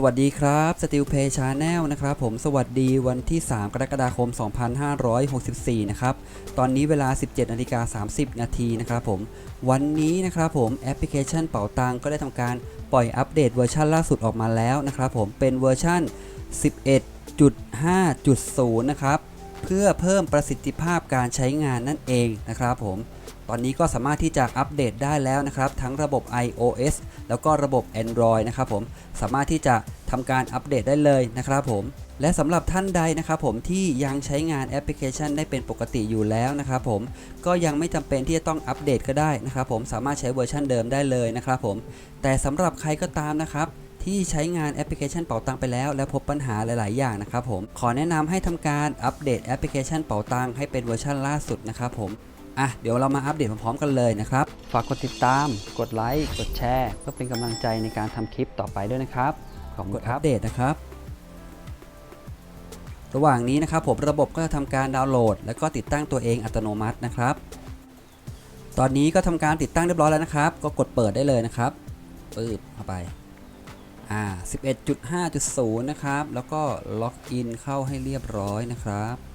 สวัสดีครับ Steel Play Channel นะครับผมสวัสดีวันที่ 3 กรกฎาคม 2564 นะครับ ตอนนี้เวลา 17นาฬิกา30 นาทีนะครับผม วันนี้นะครับผมแอปพลิเคชันเป๋าตังก็ได้ทำการปล่อยอัปเดตเวอร์ชันล่าสุดออกมาแล้วนะครับผมเป็นเวอร์ชัน11.5.0 นะครับ เพื่อเพิ่มประสิทธิภาพการใช้งานนั่นเองนะครับผม ตอนนี้ก็สามารถที่จะอัปเดตได้แล้วนะครับ ทั้งระบบ iOS แล้วก็ระบบ Android นะครับผมสามารถที่จะทำการอัปเดตได้เลยนะครับผมและสำหรับท่านใดนะครับผมที่ยังใช้งานแอปพลิเคชันได้เป็นปกติอยู่แล้วนะครับผมก็ยังไม่จำเป็นที่จะต้องอัปเดตก็ได้นะครับผมสามารถใช้เวอร์ชันเดิมได้เลยนะครับผมแต่สำหรับใครก็ตามนะครับที่ใช้งานแอปพลิเคชันเป๋าตังไปแล้วและพบปัญหาหลาย ๆ อย่างนะครับผมขอแนะนำให้ทำการอัปเดตแอปพลิเคชันเป๋าตังให้เป็นเวอร์ชันล่าสุดนะครับผม อะเดี๋ยวเรามาอัปเดตพร้อมๆกันเลยนะครับ ฝากกดติดตาม กดไลค์ กดแชร์ เพื่อเป็นกำลังใจในการทำคลิปต่อไปด้วยนะครับ ขอบคุณครับอัปเดตนะครับ ระหว่างนี้นะครับผมระบบก็จะทำการดาวน์โหลด แล้วก็ติดตั้งตัวเองอัตโนมัตินะครับ ตอนนี้ก็ทำการติดตั้งเรียบร้อยแล้วนะครับ ก็กดเปิดได้เลยนะครับปึ๊บเข้าไปอ่า11.5.0 นะครับ แล้วก็ล็อกอินเข้าให้เรียบร้อยนะครับ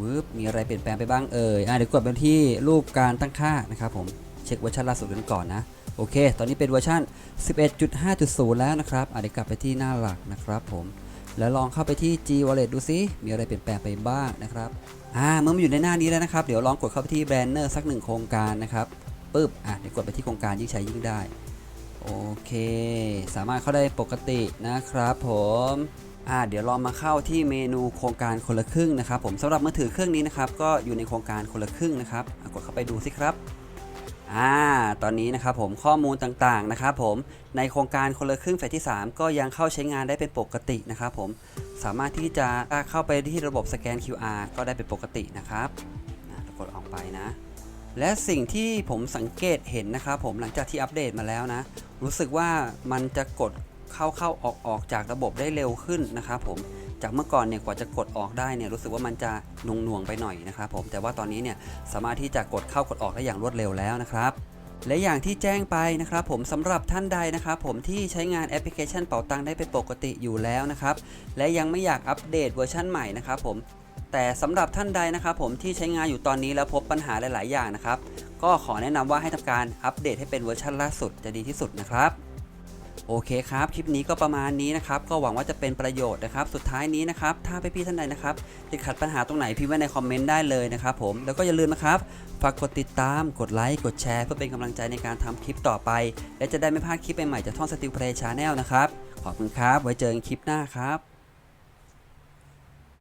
วืบมีอะไรเปลี่ยนแปลงไปบ้างเอ่ยอะเดี๋ยวกดไปที่รูปการตั้งค่านะครับผมเช็คเวอร์ชันล่าสุดกันก่อนนะโอเค ตอนนี้เป็นเวอร์ชัน11.5.0 แล้วนะครับอะเดี๋ยวกลับไปที่หน้าหลักนะครับผม แล้วลองเข้าไปที่ G Wallet ดูซิมีอะไรเปลี่ยนแปลงไปบ้างนะครับ อ่า เมื่อมาอยู่ในหน้านี้แล้วนะครับ เดี๋ยวลองกดเข้าไปที่แบรนเนอร์สักหนึ่งโครงการนะครับ ปึ๊บ อะ เดี๋ยวกดไปที่โครงการยิ่งใช้ยิ่งได้ โอเค สามารถเข้าได้ปกตินะครับผม อ่าเดี๋ยวเรามาเข้าที่เมนูโครงการคนละครึ่งนะครับ ผมสำหรับมือถือเครื่องนี้นะครับก็อยู่ในโครงการคนละครึ่งนะครับกดเข้าไปดูสิครับอ่าตอนนี้นะครับผมข้อมูลต่างๆนะครับผมในโครงการคนละครึ่งเฟสที่ 3 ก็ยังเข้าใช้งานได้เป็นปกตินะครับผมสามารถที่จะเข้าไปที่ระบบสแกน QR ก็ได้เป็นปกตินะครับกดออกไปนะ และสิ่งที่ผมสังเกตเห็นนะครับผมหลังจากที่อัปเดตมาแล้วนะ รู้สึกว่ามันจะกด เข้าเข้าออกออกจากระบบได้เร็วขึ้นนะครับผมจากเมื่อก่อนเนี่ยกว่าจะกดออกได้เนี่ยรู้สึกว่ามันจะหน่วงๆไปหน่อยนะครับผมแต่ว่าตอนนี้เนี่ยสามารถที่จะกดเข้ากดออกได้อย่างรวดเร็วแล้วนะครับและอย่างที่แจ้งไปนะครับผมสำหรับท่านใดนะครับผมที่ใช้งานแอปพลิเคชันเป๋าตังได้เป็นปกติอยู่แล้วนะครับและยังไม่อยากอัปเดตเวอร์ชันใหม่นะครับผมแต่สำหรับท่านใดนะครับผมที่ใช้งานอยู่ตอนนี้แล้วพบปัญหาหลาย ๆ อย่างนะครับก็ขอแนะนำว่าให้ทำการอัปเดตให้เป็นเวอร์ชันล่าสุดจะดีที่สุดนะครับ โอเคครับ คลิปนี้ก็ประมาณนี้นะครับ ก็หวังว่าจะเป็นประโยชน์นะครับ สุดท้ายนี้นะครับ ถ้าพี่ๆท่านใดนะครับติดขัดปัญหาตรงไหนพิมพ์ไว้ในคอมเมนต์ได้เลยนะครับผม แล้วก็อย่าลืมนะครับ ฝากกดติดตาม กดไลค์ กดแชร์ เพื่อเป็นกำลังใจในการทำคลิปต่อไป และจะได้ไม่พลาดคลิปใหม่ๆจากท่องสติลเพลย์ชาแนลนะครับ ขอบคุณครับ ไว้เจอกันคลิปหน้าครับ